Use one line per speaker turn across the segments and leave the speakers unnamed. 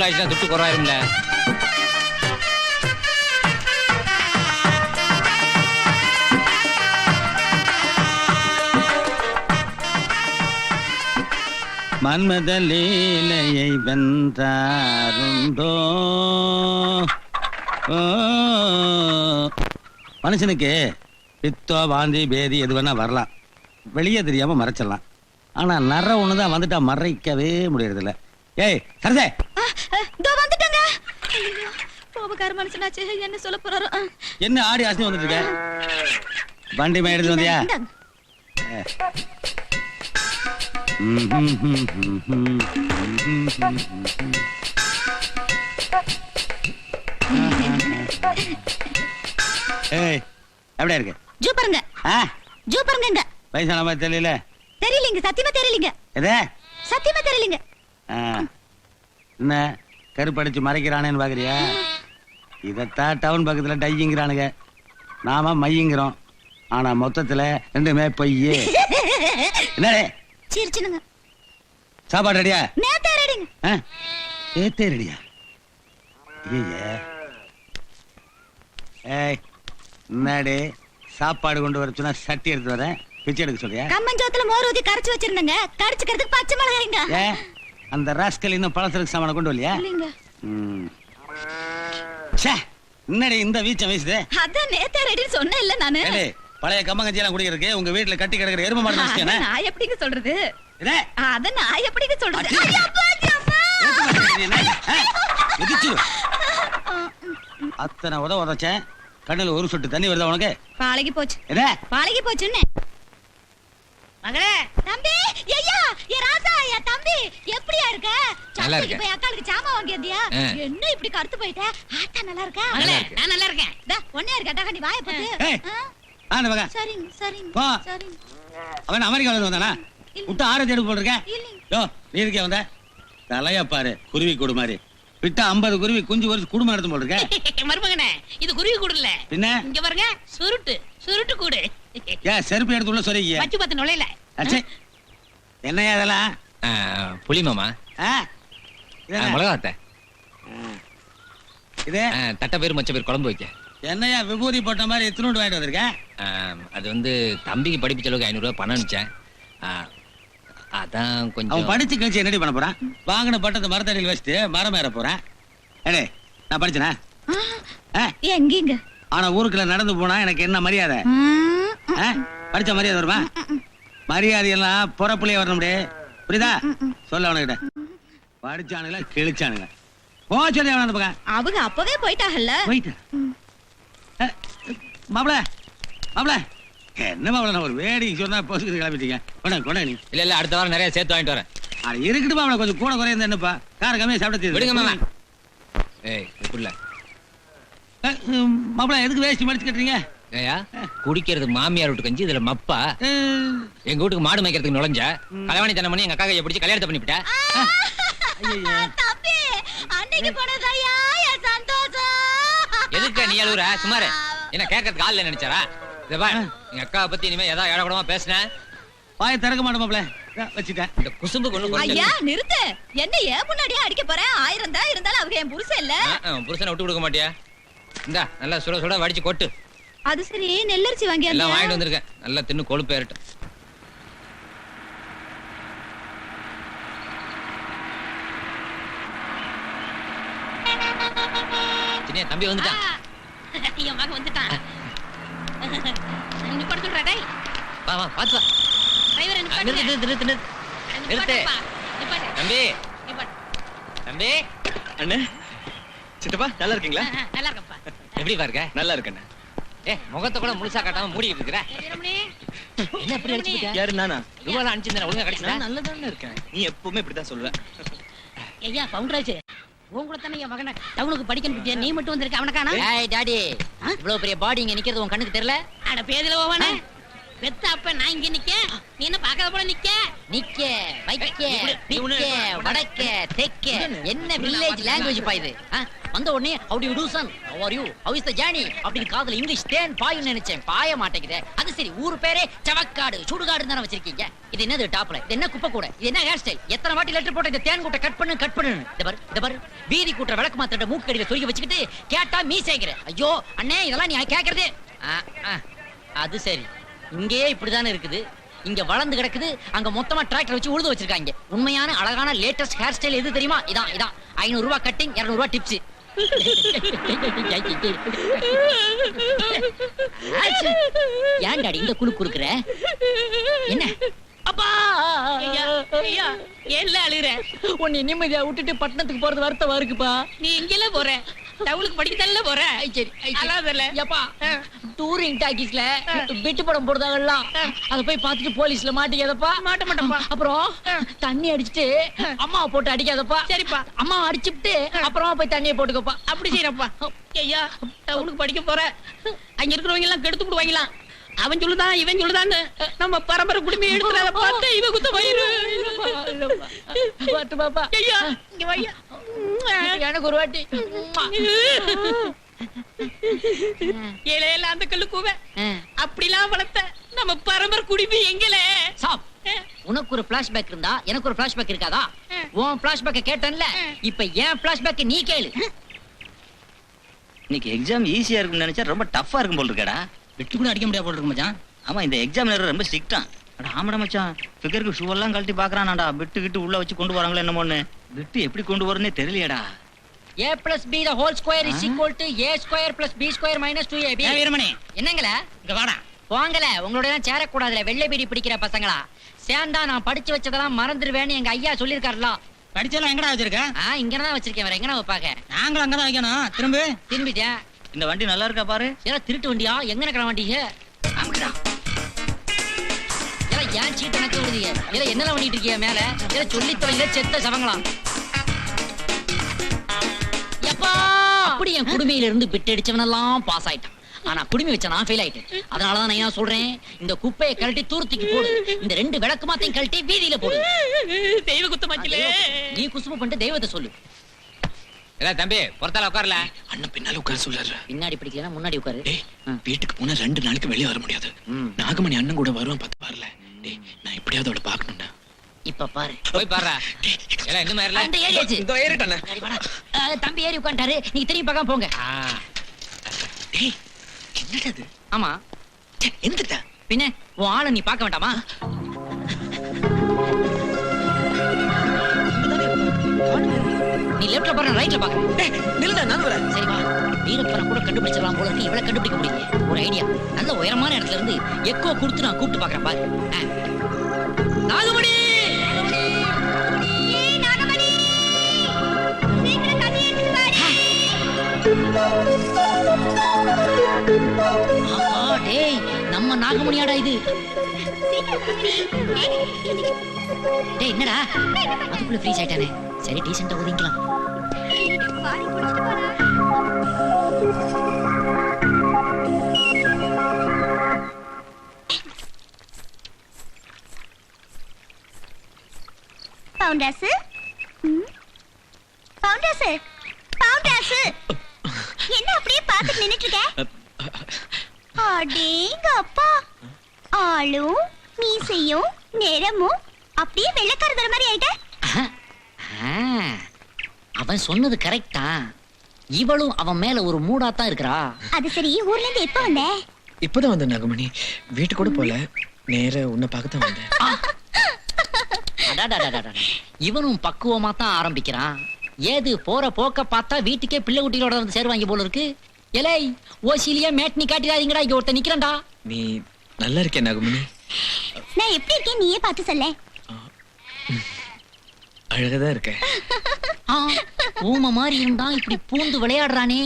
அதுக்கு தூள் துட்டு குறவாயிரும்ல.
மன்மத லீலையை வென்றாருண்டோ? மனுஷனுக்கு பித்தோ வாந்தி பேதி எது வேணா வரலாம். வெளியே தெரியாம மறைச்சிடலாம். ஆனா நர ஒண்ணுதான் வந்துட்டா மறைக்கவே முடியறதில்ல. ஏய் சரதே
இதோ வந்துட்டங்க. கோபக்கார மனுஷனாச்சு என்ன சொல்ல போறாரோ.
என்ன ஆடி அசை வந்துட்டு இருக்க வண்டி மே எடுத்து வந்தியா. ஏய் எப்படியா இருக்கு?
ஜூ பாருங்க
ஆ?
ஜூ பாருங்க இங்க.
வயசான மாதிரி தெரியல.
தெரியலீங்க சத்தியமா தெரியலீங்க.
எதே?
சத்தியமா தெரியலீங்க.
என்ன கருப்படிச்சு மறைக்கிறானேன்னு பாக்குறியா? இதத்தான் டவுன் பக்கத்துல டையிங்கிறானுங்க. நாம மையங்கிறோம். ஆனா மொத்தத்துல ரெண்டுமே பொய்யே. என்னடே?
சிரிச்சுனுங்க
சாப்பாடு ரெடியா?
நேத்தே ரெடிங்க.
ஆ? ஏத்தே ரெடியா? ஏய் என்னடி? சாப்பாடு கொண்டு வர சொன்னா சட்டி எடுத்து வரேன். பிச்சை எடுக்க சொல்றியா?
கம்மஞ்சோத்துல மோர் ஊத்தி கரைச்சு வச்சிருந்தங்க. கடிச்சுக்கிறதுக்கு பச்சை மிளகாய்ங்க.
அந்த ராஸ்கல் இன்னும் பழசருக்கு சாமான கொண்டு வரலையா. ச்சே, என்னடி இந்த வீச்சம் வீசுது?
அதான் நேத்தே ரெடின்னு சொன்னேன் இல்ல நானு.
ஏடி, பழைய கம்மங்கஞ்சி எல்லாம் குடிக்கிறதுக்கு உங்க வீட்டுல கட்டி கிடக்குற எரும மாடு நினைச்சேனே
நான் எப்படிங்க சொல்றது?
இதே,
அத நான் எப்படிங்க சொல்றது. ஐயோ, அப்பா,
என்ன? அத்தனை உத உதச்சேன். கண்ணுல ஒரு சொட்டு தண்ணி வருதா உனக்கு?
பழகி போச்சு.
இதே,
பழகி போச்சுன்னு.
மகளே!
தம்பி! ஐயா! ஏ ராசா ஐயா தம்பி! எப்படியா இருக்க?
நல்லா.
போய் அக்காளுக்கு சாமான் வாங்கியதியா. என்ன இப்படி கருத்து போயிட்ட? ஆத்தா நல்லா இருக்கா?
மகளே. நான் நல்லா இருக்கேன்.
டா ஒன்னே இருக்கா? டகண்டி வாய பத்து
ஏய். ஆ, இந்த மகன்.
சரிங்க சரிங்க. சரிங்க.
அவன் அமெரிக்கால இருந்து வந்தானா. விட்டு ஆறு தேடி போட்டிருக்க? யோ நீ இருக்கே வந்த? தலைய பாரு குருவி கூடு மாதிரி. விட்டா ஐம்பது குருவி குஞ்சு ஒரு குடும்பம் நடத்தும் போட்டிருக்க?
மருமகனே இது குருவி கூடு இல்ல.
பின்ன?
இங்க பாருங்க சுருட்டு சுருட்டு கூடு.
ஏன் செருப்பு எடுத்து உள்ள சொல்லிக்க
வச்சு பத்து நுழையில.
அச்சே. என்னையா அதெல்லாம்
புளி மாமா?
ஆ, இது?
தட்டை பேர் மச்ச பேர் குழம்பு வைக்க.
என்னையா விபூதி போட்ட மாதிரி எத்தனோடு வாங்கிட்டு வந்திருக்க?
ஆ, அது வந்து தம்பிக்கு படிப்பு செலவுக்கு ஐநூறு ரூபாய் பணம் அனுப்பிச்சேன் அதான்
அவன்
கொஞ்சம்
படிச்சு கழிச்சு என்னடி பண்ண போறான்? வாங்கின பட்டத்தை மரத்தடியில் வச்சுட்டு மரம் ஏற போறேன். ஏடே நான் படிச்சனா?
எங்கீங்க
ஆனா ஊருக்குள்ள நடந்து போனா எனக்கு என்ன மரியாதை? படிச்ச மரியாதை வருமா? மரியாதை எல்லாம் புறப்புலயே வரணும்டே புரியுதா? சொல்ல அவனுக்கிட்ட. படிச்சானுங்களா கிழிச்சானுங்க போ சொல்லி அவன் அந்த பக்கம்.
அவங்க அப்பவே போயிட்டாங்கல்ல.
போயிட்டு. மாப்பிள மாப்பிள. என்ன மாப்பிள நான் ஒரு வேடிக்கை சொன்னா பொசுக்கு கிளம்பிட்டீங்க. கொண்டா கொண்டா நீ.
இல்ல இல்ல அடுத்த வாரம் நிறைய சேர்த்து வாங்கிட்டு வரேன்.
அது இருக்கட்டும் மாப்பிள கொஞ்சம் கூட குறைய என்னப்பா? கார கம்மியா சாப்பிட
விடுங்க மாமா. ஏய்
மாப்பிள எதுக்கு வேஷ்டி மடிச்சு கட்டுறீங்க?
ஏயா குடிக்கிறது மாமியார் வீட்டு கஞ்சி இதுல மப்பா. எங்க வீட்டுக்கு மாடு மேய்க்கிறதுக்கு நுழைஞ்ச கலவாணி தனம் பண்ணி எங்க அக்கா கையை பிடிச்சி கல்யாணத்தை பண்ணிவிட்ட? எதுக்கு நீ அழுகுற சுமாரு. என்ன கேட்கறதுக்கு ஆள் நினைச்சாரா? இதை பார் எங்க அக்காவை பத்தி இனிமே ஏதாவது இடக்கூடமா பேசினேன்
வாயை திறக்க இதா, வச்சுட்டேன்.
இந்த குசும்பு கொண்டு
ஐயா நிறுத்து. என்ன ஏன் முன்னாடியே அடிக்க போறேன் ஆயிரம் தான் இருந்தாலும் அவங்க என் புருஷன் இல்ல.
புருஷனை விட்டு கொடுக்க மாட்டியா? இந்தா நல்லா சுட சுட வடிச்சு கொட்டு.
அது சரி நெல்லரிசி வாங்கியா
எல்லாம் வாங்கிட்டு வந்திருக்கேன். நல்லா தின்னு கொழுப்பு ஏறட்டும். சின்ன தம்பி வந்துட்டான்
என் மகன் வந்துட்டான். நிப்பாட சொல்றா டேய்.
வா வா பாத்து வா.
டிரைவர்
நிறுத்து நிறுத்து நிறுத்து நிறுத்து. தம்பி. தம்பி.
அண்ணே. சித்தப்பா நல்லா இருக்கீங்களா?
நல்லா இருக்கப்பா
எப்படி பாருங்க
நல்லா இருக்கண்ணே.
ஏ முகத்தை கூட முழுசா காட்டாம மூடிட்டு இருக்கிற? என்ன
யாரு நானா?
ரூபாய் அனுப்பிச்சிருந்தேன்? ஒழுங்கா கிடைச்சதா
நான் நல்லதானே இருக்கேன். நீ எப்பவுமே இப்படிதான் சொல்லுவ.
ஐயா பவுண்டராஜ் உன் கூட தானே என் மகனை டவுனுக்கு படிக்கணும் நீ மட்டும் வந்திருக்க அவனை காணா?
ஏய் டாடி இவ்வளவு பெரிய பாடி இங்க நிக்கிறது உன் கண்ணுக்கு தெரியல?
அட பேதில போவானே. பெத்த அப்ப நான் இங்க நிக்க. நீ என்ன பாக்காத போல நிக்க?
நிக்க வைக்க. பிக்க வடக்க தெக்க என்ன வில்லேஜ் லாங்குவேஜ் பா இது? வந்த உடனே are you? How is the journey? அப்படின்னு காதுல இங்கிலீஷ் தேன் பாயும் நினைச்சேன். பாய மாட்டேங்குதே. அது சரி ஊர் பேரே சவக்காடு சுடுகாடு தானே வச்சிருக்கீங்க. இது என்னது டாப்ல? இது என்ன குப்பை கூட? இது என்ன ஹேர் ஸ்டைல் எத்தனை வாட்டி லெட்டர் போட்ட இந்த தேன் கூட்ட கட் பண்ணு கட் பண்ணு இந்த பாரு இந்த பாரு. வீதி கூட்ட விளக்கு மாத்திர மூக்கடியில சொருகி வச்சுக்கிட்டு கேட்டா மீ சேங்கிற ஐயோ அண்ணே இதெல்லாம் நீ ஆ, அது சரி. இங்கேயே இப்படிதானே இருக்குது. இங்க வளர்ந்து கிடக்குது. அங்க மொத்தமா டிராக்டர் வச்சு உழுது வச்சிருக்காங்க. உண்மையான அழகான லேட்டஸ்ட் ஹேர் ஸ்டைல் எது தெரியுமா? இதான் இதான். ஐநூறு ரூபாய் கட்டிங் இருநூறு ரூபாய் டிப்ஸ் ஏன் டாடி இந்த குழு குறுக்குற? என்ன? அப்பா!
ஏன்ல அழுகுற?
உன்னை நிம்மதியா விட்டுட்டு பட்டணத்துக்கு போறது வருத்தமா இருக்குப்பா.
நீ எங்கெல்ல போற. டவுனுக்கு படிக்கத்தானே போற?
சரி.
அழாதல்ல.
ஏப்பா டூரிங் டாக்கீஸ்ல பிட்டு படம் போடுறாங்கல்ல அத போய் பார்த்துட்டு போலீஸ்ல மாட்டிக்காதப்பா.
மாட்ட மாட்டேன்ப்பா.
அப்புறம் தண்ணி அடிச்சிட்டு அம்மாவை போட்டு அடிக்காதப்பா.
சரிப்பா.
அம்மா அடிச்சுட்டு அப்புறமா போய் தண்ணியை போட்டுக்கப்பா.
அப்படி செய்யறப்பா. ஐயா டவுனுக்கு படிக்க போற. அங்க இருக்கிறவங்க எல்லாம் கெடுத்து விடுவாங்களாம். அவன் சொல்லுதான் இவன் சொல்லுதான்னு நம்ம பரம்பரை குடும்பம் எடுக்கிறத பார்த்து இவன் குத்த வயிறு.
பாப்பா.
ஐயா இங்க வையா.
எனக்கு ஒரு வாட்டி.
ஏழையில அந்த கல்லு கூவ. அப்படிலாம் வளர்த்த நம்ம பரம்பரை குடும்பம் எங்கல?
சாப் உனக்கு ஒரு பிளாஷ்பேக் இருந்தா எனக்கு ஒரு பிளாஷ்பேக் இருக்காதா? உன் பிளாஷ்பேக்க கேட்டேன்ல இப்ப என் பிளாஷ்பேக் நீ கேளு.
இன்னைக்கு எக்ஸாம் ஈஸியா இருக்கும்னு நினைச்சா ரொம்ப டஃப்பா இருக்கும் போல் இருக்கடா.
விட்டு கூட அடிக்க முடியாது போல இருக்கு மச்சான்.
ஆமா இந்த எக்ஸாமினர் ரொம்ப ஸ்ட்ரிக்ட்டான் அட ஆமாடா மச்சான் ஃபிகருக்கு ஷூ எல்லாம் கழட்டி பாக்குறானாடா. கிட்டு உள்ள வச்சு கொண்டு வராங்களோ என்னமோன்னு. பிட்டு எப்படி கொண்டு வரனே தெரியலையேடா.
A plus B the whole square is equal to A square plus B square minus two A B
ஏன் வீரமணி.
என்னங்கள?
இங்க வாடா.
போங்கல உங்களோட எல்லாம் சேரக்கூடாதுல வெள்ளை பீடி பிடிக்கிற பசங்களா? சேர்ந்தா நான் படிச்சு வச்சதெல்லாம் மறந்துடுவேன்னு எங்க ஐயா சொல்லியிருக்காருல.
படிச்செல்லாம் எங்கடா வச்சிருக்க?
ஆ இங்கதான் வச்சிருக்கேன் வேற எங்கன வைப்பாங்க?
நாங்களும் அங்கதான் வைக்கணும். திரும்ப.
திரும்பிட்டேன்
இந்த வண்டி நல்லா இருக்கா பாரு?
ஏதா திருட்டு வண்டியா? எங்கன கிளம்ப வண்டிங்க ஏல ஏன் சீட் எனக்கு விடுதீங்க ஏல என்னல பண்ணிட்டு இருக்கீங்க மேல? ஏல சொல்லி தொலைங்க செத்த சவங்களா? எப்பா! அப்படி என் குடுமையில இருந்து பிட்டு அடிச்சவனெல்லாம் பாஸ் ஆயிட்டான். ஆனா குடுமி வச்ச நான் ஃபெயில் ஆயிட்டேன். அதனாலதான் நான் என்ன சொல்றேன்? இந்த குப்பையை கழட்டி தூரத்துக்கு போடு. இந்த ரெண்டு விளக்கு மாத்தையும் கழட்டி வீதியில போடு.
தெய்வ குத்தமாச்சிலே
நீ குசும பண்ணிட்டு தெய்வத்தை சொல்லு.
இல்ல தம்பி பொறுத்தால உட்காரல.
அண்ணன் பின்னால உட்கார சொல்றாரு.
பின்னாடி பிடிக்கலன்னா முன்னாடி உட்காரு.
வீட்டுக்கு போனா ரெண்டு நாளைக்கு வெளியே வர முடியாது. நாகமணி அண்ணன் கூட வருவான் பார்த்து வரல டேய் நான் எப்படியாவது அவளை பார்க்கணும்டா.
இப்ப பாரு.
போய் மாதிரில?
அந்த
ஏறிட்டானே
சரி, வாடா. அஹ், தம்பி ஏறி உட்காந்துட்டாரு நீங்க திரும்பி பார்க்காம போங்க.
டேய் என்னடா இது?
ஆமா.
எந்திரடா.
பின்ன உன் ஆளை நீ பார்க்க வேண்டாமா? நீ லெஃப்ட்ல பாரு ரைட்ல பாக்க
டேய் நில்லுடா நான் வரேன்.
சரி வா. வீரப்பனை கூட கண்டுபிடிச்சிடலாம் போல இருக்கு. இவளை கண்டுபிடிக்க முடியல. ஒரு ஐடியா நல்ல உயரமான இடத்துல இருந்து எக்கோ கொடுத்து நான் கூப்பிட்டு பாக்குறேன் பாரு. நாகமணி! டேய் நம்ம நாகமணியாடா இது. டேய் என்னடா? அதுக்குள்ள ஃப்ரீஸ் ஆயிட்டானே. சரி டீசெண்டா ஒதுங்கிக்கலாம்.
பவுண்டாசு என்ன அப்படியே பார்த்துட்டு நின்னுட்டு இருக்க அடேங்க அப்பா. ஆளும் மீசையும் நிறமும் அப்படியே வெள்ளக்காரதர மாதிரி ஆயிட்ட.
அவன் சொன்னது கரெக்டா இவளும் அவன் மேல ஒரு மூடாத்தான் இருக்கிறா.
அது சரி ஊர்ல இருந்து எப்ப வந்த?
இப்பதான் வந்த நாகமணி. வீட்டு கூட போல. நேர உன்னை பார்க்க தான் வந்தேன்.
இவனும் பக்குவமா தான் ஆரம்பிக்கிறான். ஏது போற போக்க பார்த்தா வீட்டுக்கே பிள்ளை குட்டிகளோட வந்து சேருவாங்க போல இருக்கு. எலை ஓசிலியா மேட்னி காட்டிடாதீங்கடா இங்க ஒருத்தன் நிக்கிறான்டா.
நீ நல்லா இருக்கே நாகமணி.
நான் எப்படி இருக்கேன் நீயே பார்த்து சொல்ல
அழகாதான் இருக்க
ஆ, ஊமை மாதிரி இருந்தா இப்படி பூந்து விளையாடுறானே.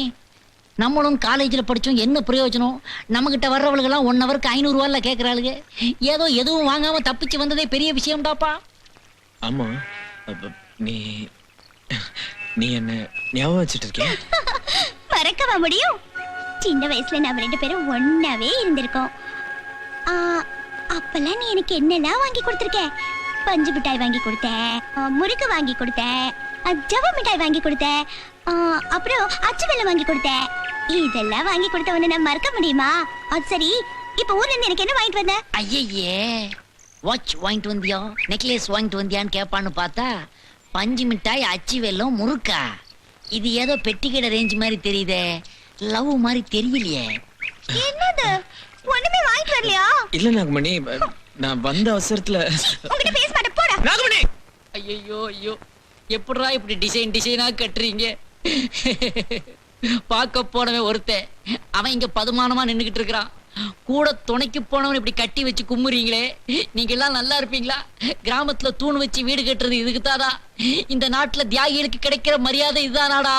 நம்மளும் காலேஜ்ல படிச்சோம் என்ன பிரயோஜனம்? நம்ம கிட்ட வர்றவளுகெல்லாம் ஒன் ஹவருக்கு ஐநூறு ரூபாய்ல கேக்குறாளுங்க ஏதோ எதுவும் வாங்காம தப்பிச்சு வந்ததே பெரிய விஷயம்டாப்பா.
ஆமா அப்ப நீ நீ என்ன ஞாபகம் வச்சுட்டு இருக்கியா?
மறக்கவா முடியும்? சின்ன வயசுல நாம ரெண்டு பேரும் ஒன்னாவே இருந்திருக்கோம். அப்பெல்லாம் நீ எனக்கு என்னெல்லாம் வாங்கி கொடுத்துருக்க? பஞ்சு மிட்டாய் வாங்கி கொடுத்த ஆ, முறுக்கு வாங்கி கொடுத்த
அஹ், ஜவ்வா மிட்டாய் வாங்கி கொடுத்தேன் அப்புறம் அச்சு வெல்லம் வாங்கி கொடுத்தேன் இதெல்லாம் வாங்கி கொடுத்த உடனே நான் மறக்க முடியுமா? அது சரி இப்ப ஊர்ல இருந்து எனக்கு என்ன வாங்கிட்டு வந்த?
ஐயையே வாட்ச் வாங்கிட்டு வந்தியா? நெக்லஸ் வாங்கிட்டு வந்தியான்னு கேட்பான்னு பார்த்தா பஞ்சு மிட்டாய் அச்சு வெல்லம் முறுக்கா? இது ஏதோ பெட்டிக்கடை ரேஞ்ச் மாதிரி தெரியுதே. லவ் மாதிரி தெரியலையே.
என்னது? ஒண்ணுமே வாங்கிட்டு வரலையா?
இல்ல நாகமணி நான் வந்த அவசரத்துல நாகமணி!
ஐயோ ஐயோ. எப்படிடா இப்படி டிசைன் டிசைனா கட்டுறீங்க? பார்க்க போனவன் ஒருத்தன். அவன் இங்க பதுமானமா நின்னுகிட்டு இருக்கிறான். கூட துணைக்கு போனவன் இப்படி கட்டி வச்சு கும்முறீங்களே. நீங்க எல்லாம் நல்லா இருப்பீங்களா? கிராமத்துல தூண் வச்சு வீடு கட்டுறது இதுக்குதாடா இந்த நாட்டுல தியாகிகளுக்கு கிடைக்கிற மரியாதை இதுதானாடா.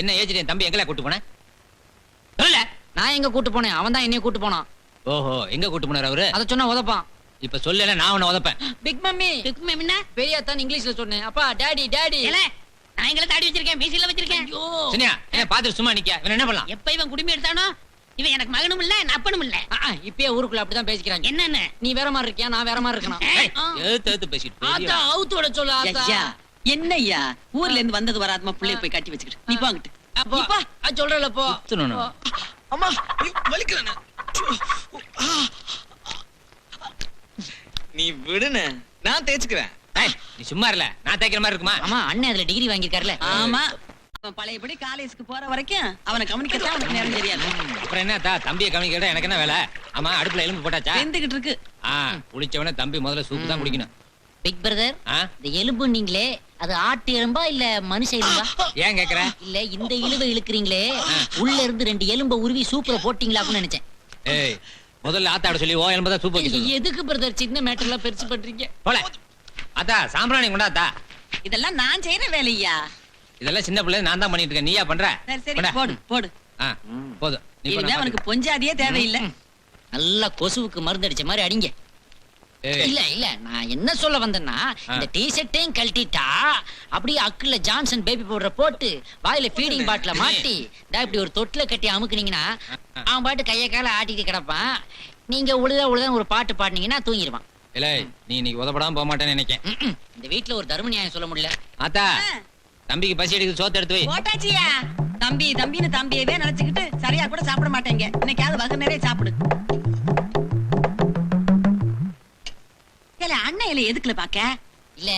என்ன ஏஜ் என் தம்பி எங்கல கூட்டு போன? சொல்லல.
நான் எங்க கூட்டு போனேன்? அவன் தான் என்னைய கூட்டு போனான்.
ஓஹோ எங்க கூட்டு போனார் அவரு?
அத சொன்னா உதப்பான்.
இப்ப சொல்லல நான் உன்னை உதப்பேன்.
பிக் மம்மி
இதுக்கு மேம் என்ன
பெரியா தான் இங்கிலீஷ்ல சொன்னேன். அப்பா டாடி டாடி
ஏலே, நான் எங்களை தாடி வச்சிருக்கேன் மீசில வச்சிருக்கேன். ஐயோ.
சினியா என்ன பாத்துட்டு சும்மா நிக்க இவன் என்ன பண்ணலாம்?
எப்ப இவன் குடும்பம் எடுத்தானோ இவன் எனக்கு மகனும் இல்ல என் அப்பனும் இல்ல.
இப்பயே ஊருக்குள்ள அப்படிதான் பேசிக்கிறாங்க.
என்னன்னு?
நீ வேற மாதிரி இருக்கியா? நான் வேற மாதிரி இருக்கணும்.
எழுத்து எழுத்து பேசிட்டு
ஆத்தா. அவுத்தோட சொல்லு ஆத்தா.
ஐயா என்னய்யா? ஊர்ல இருந்து வந்தது வராதமா புள்ளைய போய் கட்டி வச்சுக்கிட்டு. நீ போங்கிட்டு
அப்பா சொல்றல போ.
அம்மா வலிக்கிறேனே. நீ விடுன நான் தேய்ச்சுக்கிறேன்.
நீ சும்மா இருல. நான் தேய்க்கிற மாதிரி இருக்குமா?
ஆமா அண்ணன் அதுல டிகிரி வாங்கியிருக்காருல.
ஆமா. அவன் பழையபடி காலேஜுக்கு போற வரைக்கும் அவனை கவனிக்கத்தான் அவனுக்கு நேரம் தெரியாது.
அப்புறம் என்ன தா தம்பியை கவனிக்கிறதா? எனக்கு என்ன வேலை? ஆமா அடுப்புல எலும்பு போட்டாச்சா?
வெந்துகிட்டு இருக்கு.
ஆ குளிச்சவன தம்பி முதல்ல சூப்பு தான் குடிக்கணும்.
பிக் பிரதர் இந்த எலும்பு நீங்களே அது ஆட்டு எலும்பா இல்ல மனுஷ எலும்பா?
ஏன் கேக்குற?
இல்ல இந்த இழுவை இழுக்கிறீங்களே. உள்ள இருந்து ரெண்டு எலும்ப உருவி சூப்பர போட்டீங்களா அப்படின்னு நினைச்சேன்.
ஏய் முதல்ல ஆத்தாட சொல்லி ஓ எலும்பு தான் சூப்பு வைக்க சொல்லு.
எதுக்கு பிரதர் சின்ன மேட்டர்லாம் பெருசு பண்றீங்க?
போல. அத்தா சாம்பிராணி கொண்டாத்தா
இதெல்லாம் நான் செய்யற வேலையா?
இதெல்லாம் சின்ன பிள்ளை நான் தான் பண்ணிட்டு இருக்கேன். நீயா பண்ற?
சரி சரி
கொண்டா.
போடு போடு.
ஆ, போதும். நீ
இனிமே
பண்ண
அவனுக்கு பொஞ்சாதியே தேவையில்லை.
நல்லா கொசுவுக்கு மருந்து அடிச்ச மாதிரி அடிங்க. இல்ல இல்ல நான் என்ன சொல்ல வந்தேன்னா இந்த டி ஷர்ட்டையும் கழட்டிட்டா அப்படியே அக்குல ஜான்சன் பேபி பவுடரை போட்டு வாயில ஃபீடிங் பாட்டில மாட்டி டா இப்படி ஒரு தொட்டில கட்டி அமுக்குனீங்கன்னா அவன் பாட்டு கைய கால ஆட்டிட்டு கிடப்பான். நீங்க உழுத உழுத ஒரு பாட்டு பாடுனீங்கன்னா தூங்கிடுவான்
இல்லை நீ இன்னைக்கு உதப்படாம போக மாட்டேன்னு நினைக்கேன்.
இந்த வீட்ல ஒரு தர்ம நியாயம் சொல்ல முடியல.
ஆத்தா தம்பிக்கு பசி எடுக்குது சோத்து எடுத்து வை.
போட்டாச்சியா? தம்பி தம்பின்னு தம்பியவே நினைச்சுக்கிட்டு சரியா கூட சாப்பிட மாட்டேங்க. இன்னைக்காவது வகை நிறைய சாப்பிடு. ஏல அண்ணன் இலை எதுக்குல பாக்க?
இல்ல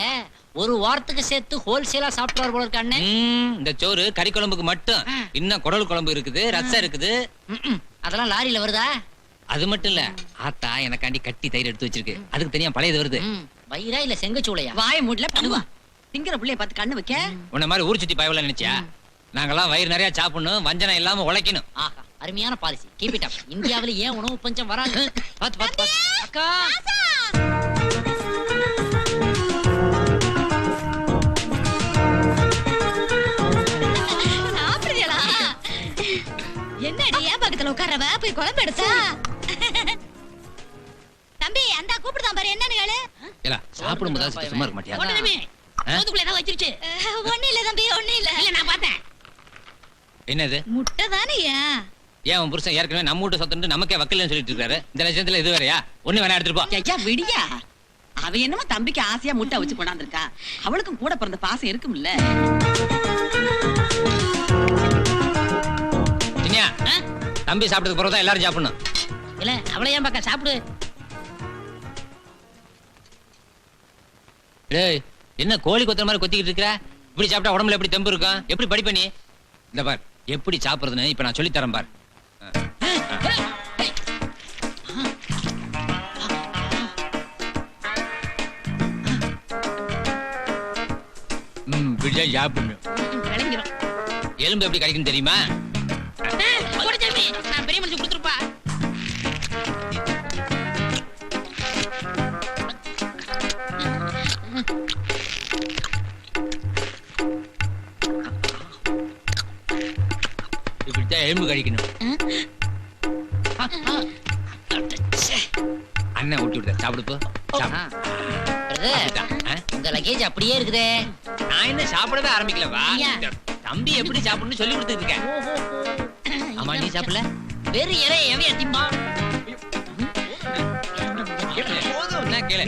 ஒரு வாரத்துக்கு சேர்த்து ஹோல்சேலா சாப்பிட்டு போல இருக்க அண்ணன்
ம், இந்த சோறு கறி குழம்புக்கு மட்டும். இன்னும் குடல் குழம்பு இருக்குது ரசம் இருக்குது.
அதெல்லாம் லாரியில வருதா?
அது மட்டும் இல்ல ஆத்தா எனக்காண்டி கட்டி தயிர் எடுத்து வச்சிருக்கு. அதுக்கு தனியா பழையது வருது.
வயிறா இல்ல செங்கச்சூளையா?
வாய மூடல பண்ணுவா திங்கிற புள்ளைய பார்த்து கண்ணு வைக்க.
உன்ன மாதிரி ஊர் சுத்தி பயவல நினைச்சியா? நாங்கெல்லாம் வயிறு நிறைய சாப்பிடணும் வஞ்சனம் இல்லாம உழைக்கணும்.
ஆஹா அருமையான பாலிசி கீப் இட் அப் இந்தியாவுல ஏன் உணவு பஞ்சம் வராது? பாத்து பாத்து பாத்து. அக்கா!
பக்கத்துல உட்காரவ போய் குழம்பு எடுத்தா? தம்பி அந்த கூப்பிடுதான் பாரு என்னன்னு கேளு.
இல்ல சாப்பிடும் போது சும்மா இருக்க மாட்டியா?
சோத்துக்குள்ள ஏதாவது வச்சிருச்சு.
ஒண்ணு இல்ல தம்பி ஒண்ணு இல்ல.
இல்ல நான் பார்த்தேன்.
என்னது?
முட்டை தானேயா
ஏன்? உன் புருஷன் ஏற்கனவே நம்ம வீட்டு சொத்துட்டு நமக்கே வக்கீல்னு சொல்லிட்டு இருக்காரு. இந்த லட்சத்துல இது வேறயா? ஒண்ணு வேணா எடுத்துட்டு போ.
ஐயா விடியா. அவ என்னமோ தம்பிக்கு ஆசையா முட்டை வச்சு கொண்டாந்துருக்கா. அவளுக்கும் கூட பிறந்த பாசம் இருக்கும்ல.
தம்பி சாப்பிட்டதுக்கு பிறகு தான் எல்லாரும் சாப்பிடணும்.
இல்ல அவளை ஏன் பக்கம் சாப்பிடு.
டேய் என்ன கோழி கொத்துற மாதிரி கொத்திக்கிட்டு இருக்கிற? இப்படி சாப்பிட்டா உடம்புல எப்படி தெம்பு இருக்கும்? எப்படி படிப்ப நீ? இந்த பார் எப்படி சாப்பிடுறதுன்னு இப்ப நான் சொல்லி தரேன் பார். ம் பிடிச்சா சாப்பிடணும் எலும்பு எப்படி கிடைக்கும் தெரியுமா?
நான் பெரிய மனுஷன் கொடுத்துருப்பா.
இப்படித்தான் எலும்பு கழிக்கணும் அண்ணன் ஊட்டி விடுத சாப்பிடு போ. சாப்பிடு.
பிரதர்
அப்படிதான், ஆ?
உங்க லக்கேஜ் அப்படியே இருக்குதே.
நான் என்ன சாப்பிடவே ஆரம்பிக்கல வா
ஐயா.
தம்பி எப்படி சாப்பிடணும்னு சொல்லி கொடுத்துட்டு இருக்கேன். ஆமா நீ சாப்பிடல?
வெறு இறை எவையா திம்பா?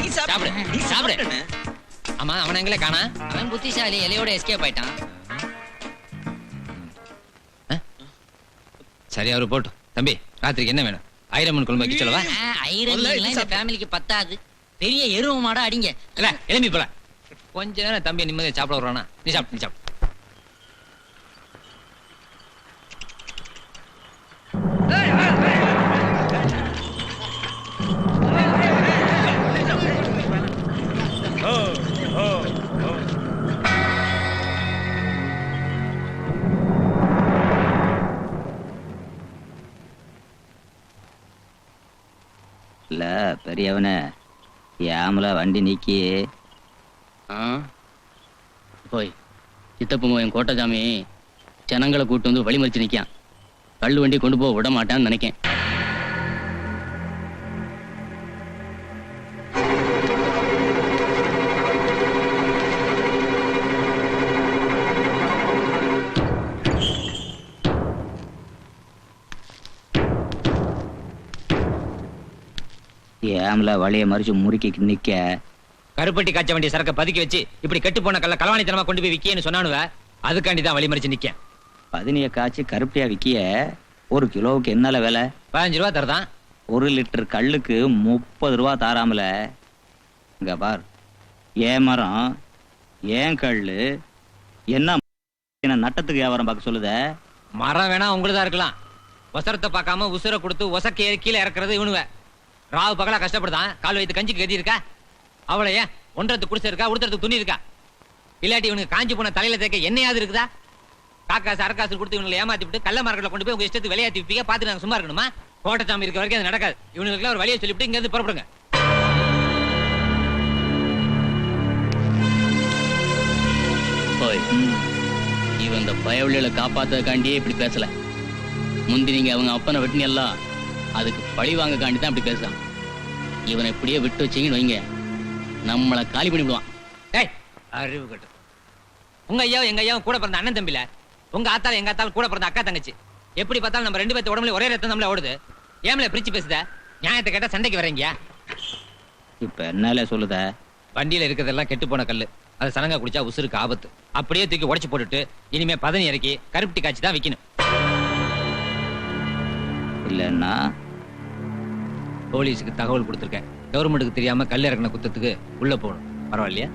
நீ
சாப்பிடு. நீ. ஆமா அவன் எங்களே காணா?
அவன் புத்திசாலி இலையோட எஸ்கேப் ஆயிட்டான்.
சரி அவரு போட்டும். தம்பி ராத்திரிக்கு என்ன வேணும்? ஐரமன் குழம்பு வைக்க சொல்லவா?
மீன்லாம் இந்த ஃபேமிலிக்கு பத்தாது. பெரிய எருவ மாடா அடிங்க.
எலும்பி போல கொஞ்ச நேரம் தம்பி நிம்மதியா சாப்பிட வருவானா நீ சாப்பிட்டு நீ சாப்பிடு.
இல்ல பெரியவனே. ஏமல வண்டி நீக்கி.
போய் சித்தப்பு என் கோட்டசாமி ஜனங்களை கூட்டு வந்து வழிமறிச்சு நிக்கான் கள்ளு வண்டி கொண்டு போக விட மாட்டான்னு நினைக்கேன்.
ஏமல வழிய மறிச்சு முறுக்கி நிக்க.
கருப்பட்டி காய்ச்ச வேண்டிய சரக்க பதுக்கி வச்சு இப்படி கெட்டு போன கல்ல களவாணித்தனமா கொண்டு போய் விக்கியன்னு சொன்னானுவ அதுக்காண்டி தான் வழிமறிச்சு நிக்கேன்.
பதினிய காய்ச்சி கருப்பட்டியா விக்கிய ஒரு கிலோவுக்கு என்னல விலை?
பதினஞ்சு ரூபா தரதான்.
ஒரு லிட்டர் கல்லுக்கு முப்பது ரூபா தாராமல. இங்க பார் ஏன் மரம் ஏன் கல்லு என்ன நட்டத்துக்கு வியாபாரம் பார்க்க சொல்லுத?
மரம் வேணா உங்களுதா இருக்கலாம். ஒசரத்தை பார்க்காம உசுர கொடுத்து ஒசக்க ஏறி கீழே இறக்குறது இவனுவ. ராவு பகலா கஷ்டப்படுதான். கால் வைத்து கஞ்சிக்கு கதி இருக்கா அவளை ஏன் ஒன்றத்து குடிசை இருக்கா உடுத்துறதுக்கு துணி இருக்கா இல்லாட்டி இவனுக்கு காஞ்சி போன தலையில தேக்க என்னையாவது இருக்குதா? காக்காசு அரக்காசு கொடுத்து இவங்களை ஏமாத்தி விட்டு கள்ள மார்க்கெட்ல கொண்டு போய் உங்க இஷ்டத்துக்கு விளையாட்டி விப்பீங்க பார்த்து நாங்க சும்மா இருக்கணுமா? கோட்டச்சாமி இருக்க வரைக்கும் அது நடக்காது. இவனுக்கு ஒரு வழியை சொல்லிவிட்டு இங்க இருந்து புறப்படுங்க.
போய் இவன் இந்த பயவழிகளை காப்பாத்ததுக்காண்டியே இப்படி பேசல. முந்தி நீங்க அவங்க அப்பனை வெட்டினெல்லாம் அதுக்கு பழி வாங்கக்காண்டி தான் இப்படி பேசுறான். இவனை இப்படியே விட்டு வச்சீங்கன்னு வைங்க. நம்மளை காலி பண்ணிவிடுவான்.
டேய் அறிவு கட்டு. உங்க ஐயாவும் எங்க ஐயாவும் கூட பிறந்த அண்ணன் தம்பில உங்க ஆத்தால எங்க ஆத்தால கூட பிறந்த அக்கா தங்கச்சி. எப்படி பார்த்தாலும் நம்ம ரெண்டு பேர்த்து உடம்புல ஒரே ரத்தம் நம்மள ஓடுது. ஏமல பிரிச்சு பேசுத? நியாயத்தை கேட்டா சண்டைக்கு வரீங்க
இப்ப என்னல சொல்லுத?
வண்டியில இருக்கிறதெல்லாம் கெட்டு போன கல்லு. அது சனங்கா குடிச்சா உசுருக்கு ஆபத்து. அப்படியே தூக்கி உடைச்சு போட்டுட்டு இனிமே பதனி இறக்கி கருப்பட்டி காய்ச்சி தான் விக்கணும்.
இல்லன்னா
போலீஸுக்கு தகவல் கொடுத்துருக்கேன். கவர்மெண்ட்டுக்கு தெரியாமல் கல் இறக்கின குத்தத்துக்கு உள்ளே போகணும். பரவாயில்லையா?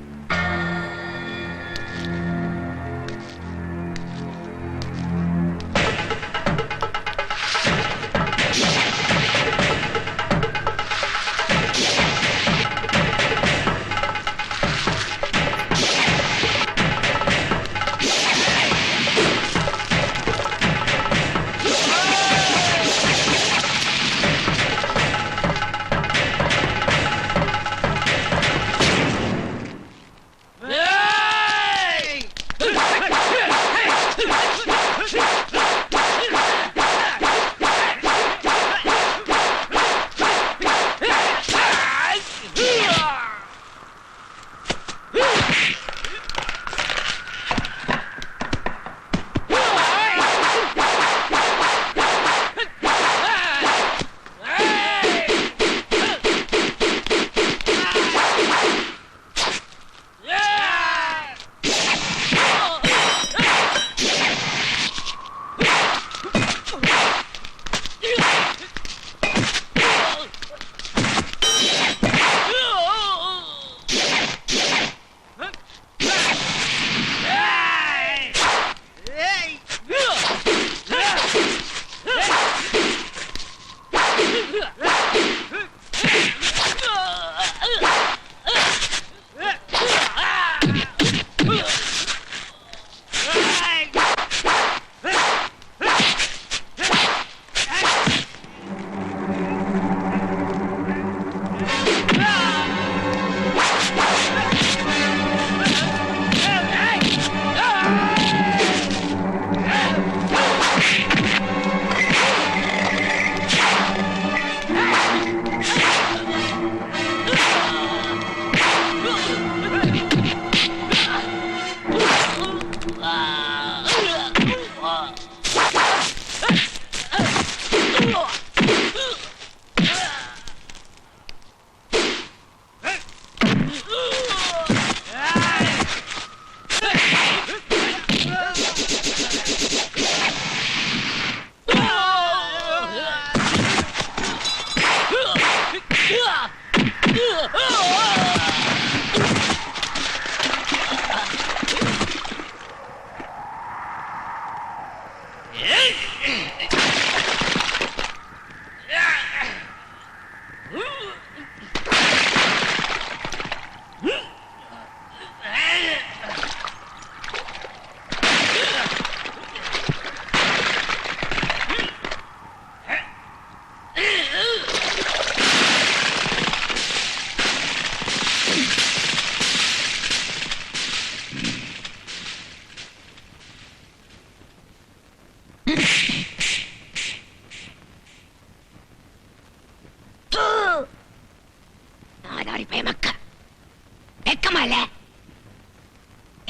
வெக்கமா இல்ல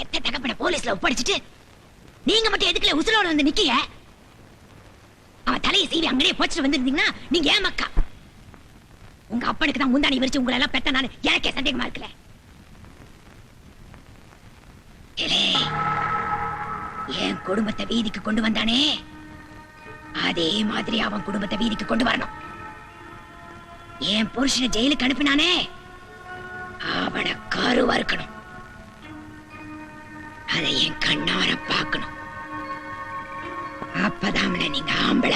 எத்த தகப்பன போலீஸ்ல ஒப்படைச்சிட்டு நீங்க மட்டும் எதுக்குல உசுலோட வந்து நிக்கீங்க அவன் தலையை சீவி அங்கேயே போச்சுட்டு வந்திருந்தீங்கன்னா நீங்க ஏன் மக்கா? உங்க அப்பனுக்கு தான் முந்தானி விரிச்சு உங்களை எல்லாம் பெத்த நான். எனக்கே சந்தேகமா இருக்கல என் குடும்பத்தை வீதிக்கு கொண்டு வந்தானே? அதே மாதிரி அவன் குடும்பத்தை வீதிக்கு கொண்டு வரணும். என் புருஷனை ஜெயிலுக்கு அனுப்பினானே? அவனை கருவா இருக்கணும். அதை என் கண்ணார பார்க்கணும். அப்பதான் நீங்க ஆம்பளை.